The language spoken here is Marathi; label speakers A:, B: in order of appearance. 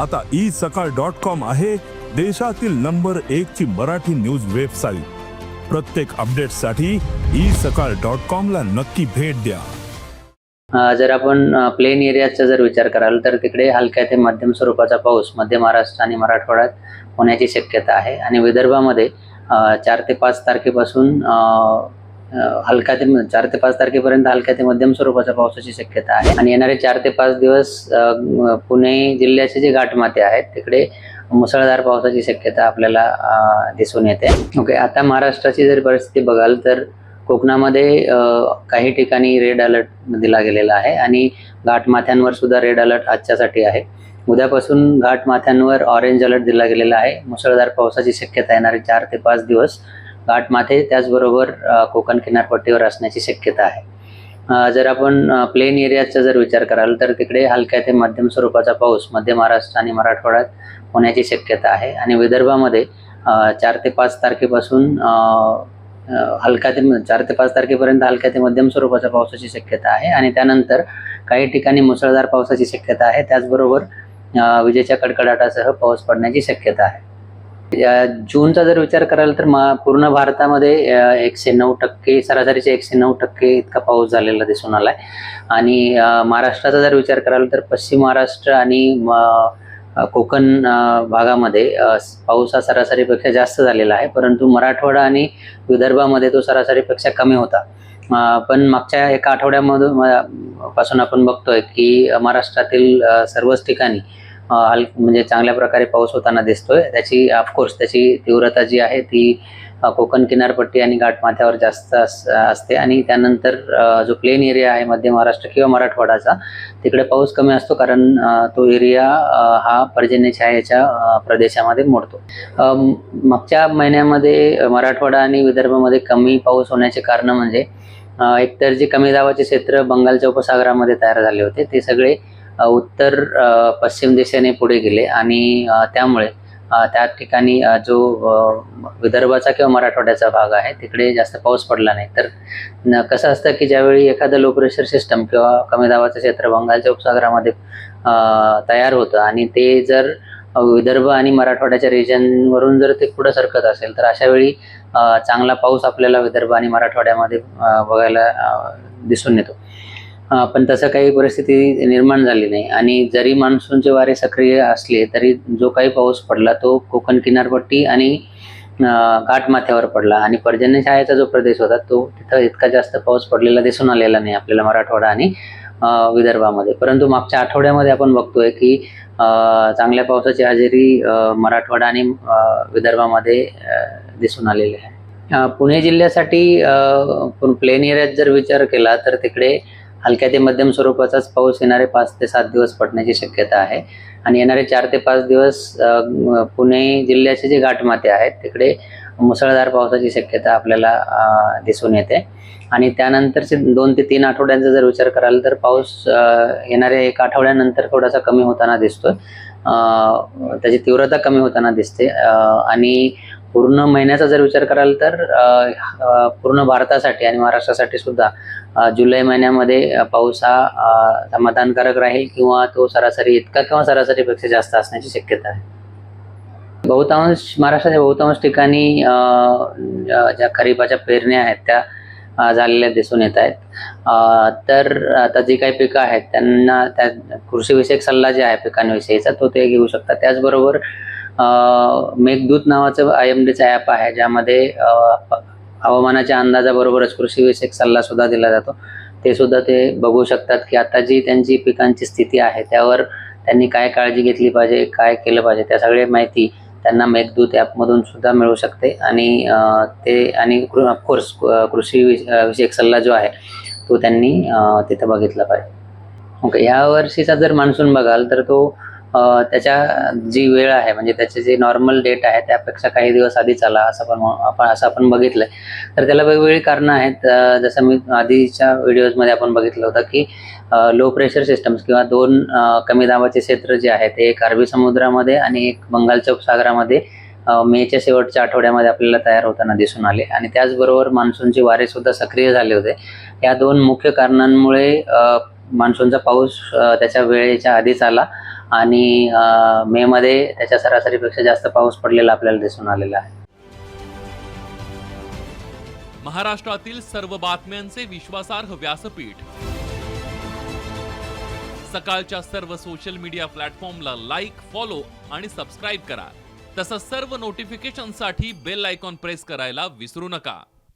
A: आता ई सकाळ डॉट कॉम आहे देशातील नंबर एक ची मराठी न्यूज वेबसाईट. प्रत्येक अपडेटसाठी ई सकाळ डॉट कॉम ला नक्की भेट द्या.
B: जर आपण प्लेन एरियाचा जर विचार कराल तर तिकडे हलक्या ते मध्यम स्वरूपाचा पाऊस मध्य महाराष्ट्र आणि मराठवाड्यात होण्याची शक्यता आहे. आणि विदर्भामध्ये चार ते पाच तारखेपासून हलका ते चार ते पाच तारखेपर्यंत हलक्या ते मध्यम स्वरूपाच्या पावसाची शक्यता आहे. आणि येणारे चार ते पाच दिवस पुणे जिल्ह्याचे जे घाटमाते आहेत तिकडे मुसळधार पावसाची शक्यता आपल्याला दिसून येते. ओके आता महाराष्ट्राची जर परिस्थिती बघाल तर कोकणामध्ये काही ठिकाणी रेड अलर्ट दिला गेलेला आहे आणि घाटमाथ्यांवर सुद्धा रेड अलर्ट आजच्यासाठी आहे. उद्यापासून घाटमाथ्यांवर ऑरेंज अलर्ट दिला गेलेला आहे. मुसळधार पावसाची शक्यता येणारे चार ते पाच दिवस. काटमाथे त्याचबरोबर कोकण किनारपट्टीवर असण्याची शक्यता आहे. जर आपण प्लेन एरियाचा जर विचार कराल तर तिकडे हलक्या ते मध्यम स्वरूपाचा पाऊस मध्य महाराष्ट्र आणि मराठवाड्यात होण्याची शक्यता आहे. आणि विदर्भामध्ये चार ते पाच तारखेपासून हलक्या हलका ते चार ते पाच तारखेपर्यंत हलक्या ते मध्यम स्वरूपाच्या पावसाची शक्यता आहे. आणि त्यानंतर काही ठिकाणी मुसळधार पावसाची शक्यता आहे. त्याचबरोबर विजेच्या कडकडाटासह पाऊस पडण्याची शक्यता आहे. या जूनचा जर विचार कराल तर मा पूर्ण भारतामध्ये एकशे नऊ टक्के सरासरीचे एकशे नऊ टक्के इतका पाऊस झालेला दिसून आला आहे आणि महाराष्ट्राचा जर विचार कराल तर पश्चिम महाराष्ट्र आणि म, कोकण भागामध्ये पाऊस हा सरासरीपेक्षा जास्त झालेला आहे. परंतु मराठवाडा आणि विदर्भामध्ये तो सरासरीपेक्षा कमी होता. पण मागच्या एका आठवड्यामधून पासून आपण बघतोय की महाराष्ट्रातील सर्वच ठिकाणी हल म्हणजे चांगल्या प्रकारे पाऊस होताना दिसतोय. त्याची ऑफकोर्स त्याची तीव्रता जी आहे ती कोकण किनारपट्टी आणि घाटमाथ्यावर जास्त असते. आणि त्यानंतर जो प्लेन एरिया आहे मध्य महाराष्ट्र किंवा मराठवाडाचा तिकडे पाऊस कमी असतो कारण तो एरिया हा पर्जन्य छायेच्या प्रदेशामध्ये मोडतो. मागच्या महिन्यामध्ये मराठवाडा आणि विदर्भामध्ये कमी पाऊस होण्याचे कारण म्हणजे एकतर जे कमी दाबाचे क्षेत्र बंगालच्या उपसागरामध्ये तयार झाले होते ते सगळे उत्तर पश्चिम दिशेने पुढे गेले आणि त्यामुळे त्या ठिकाणी जो विदर्भाचा किंवा मराठवाड्याचा भाग आहे तिकडे जास्त पाऊस पडला नाही. तर न- कसं असतं की ज्यावेळी एखादं लो प्रेशर सिस्टम किंवा कमी दाबाचं क्षेत्र बंगालच्या उपसागरामध्ये तयार होतं आणि ते जर विदर्भ आणि मराठवाड्याच्या रिजनवरून जर ते पुढं सरकत असेल तर अशा वेळी चांगला पाऊस आपल्याला विदर्भ आणि मराठवाड्यामध्ये बघायला दिसून येतो. पण तसं काही परिस्थिती निर्माण झाली नाही. आणि जरी मान्सूनचे वारे सक्रिय असले तरी जो काही पाऊस पडला तो कोकण किनारपट्टी आणि घाटमाथ्यावर पडला. आणि पर्जन्यछायाचा जो प्रदेश होता तो तिथं इतका जास्त पाऊस पडलेला दिसून आलेला नाही आपल्याला मराठवाडा आणि विदर्भामध्ये. परंतु मागच्या आठवड्यामध्ये आपण बघतोय की चांगल्या पावसाची हजेरी मराठवाडा आणि विदर्भामध्ये दिसून आलेली आहे. पुणे जिल्ह्यासाठी प्लेन एरियात जर विचार केला तर तिकडे हलक्या ते मध्यम स्वरूपाचाच पाऊस येणारे पाच ते सात दिवस पडण्याची शक्यता आहे. आणि येणारे चार ते पाच दिवस पुणे जिल्ह्याचे जे घाटमाते आहेत तिकडे मुसळधार पावसाची शक्यता आपल्याला दिसून येते. आणि त्यानंतरचे दोन ते तीन आठवड्यांचा जर विचार कराल तर पाऊस येणाऱ्या एक आठवड्यानंतर थोडासा कमी होताना दिसतोय. त्याची तीव्रता कमी होताना दिसते. आणि पूर्ण महिन्याचा जर विचार कराल तर पूर्ण भारतासाठी आणि महाराष्ट्रासाठी सुद्धा जुलै महिन्यामध्ये पाऊस हा समाधानकारक राहील किंवा तो सरासरी इतका किंवा सरासरीपेक्षा जास्त असण्याची शक्यता आहे? बहुतांश महाराष्ट्राच्या बहुतांश ठिकाणी ज्या खरीपाच्या पेरण्या आहेत त्या झालेल्या दिसून येत आहेत. तर आता जी काही पिकं आहेत त्यांना त्या कृषीविषयक सल्ला जे आहे पिकांविषयीचा तो ते घेऊ शकतात. त्याचबरोबर मेघदूत नावाचं आय एम डीचं ॲप आहे ज्यामध्ये हवामानाच्या अंदाजाबरोबरच कृषीविषयक सल्ला सुद्धा दिला जातो. ते सुद्धा ते बघू शकतात की आता जी त्यांची पिकांची स्थिती आहे त्यावर त्यांनी काय काळजी घेतली पाहिजे काय केलं पाहिजे त्या सगळ्या माहिती त्यांना मेघदूत ॲपमधून सुद्धा मिळू शकते. आणि ते आणि ऑफकोर्स कृषी विष- विषयक सल्ला जो आहे तो त्यांनी तिथं बघितला पाहिजे. ओके ह्या वर्षीचा जर मान्सून बघाल तर तो त्याच्या जी वेळ आहे म्हणजे त्याचे जे नॉर्मल डेट आहे त्यापेक्षा काही दिवस आधीच आला असं पण आपण असं आपण बघितलंय. तर त्याला वेगवेगळी कारणं आहेत. जसं मी आधीच्या व्हिडिओजमध्ये आपण बघितलं होतं की लो प्रेशर सिस्टम्स किंवा दोन कमी दाबाचे क्षेत्र जे आहेत ते एक अरबी समुद्रामध्ये आणि एक बंगालच्या उपसागरामध्ये मेच्या शेवटच्या आठवड्यामध्ये आपल्याला तयार होताना दिसून आले. आणि त्याचबरोबर मान्सूनचे वारे सुद्धा सक्रिय झाले होते. या दोन मुख्य कारणांमुळे मान्सूनचा पाऊस त्याच्या वेळेच्या आधीच आला आणि मे मध्ये त्याच्या सरासरीपेक्षा जास्त पाऊस पडलेला आपल्याला दिसून आलेला आहे.
C: महाराष्ट्रातील सर्व बातम्यांचे विश्वासार्ह व्यासपीठ. सकाळच्या सर्व सोशल मीडिया प्लॅटफॉर्मला लाईक फॉलो आणि सबस्क्राईब करा. तसंच सर्व नोटिफिकेशनसाठी बेल आयकॉन प्रेस करायला विसरू नका.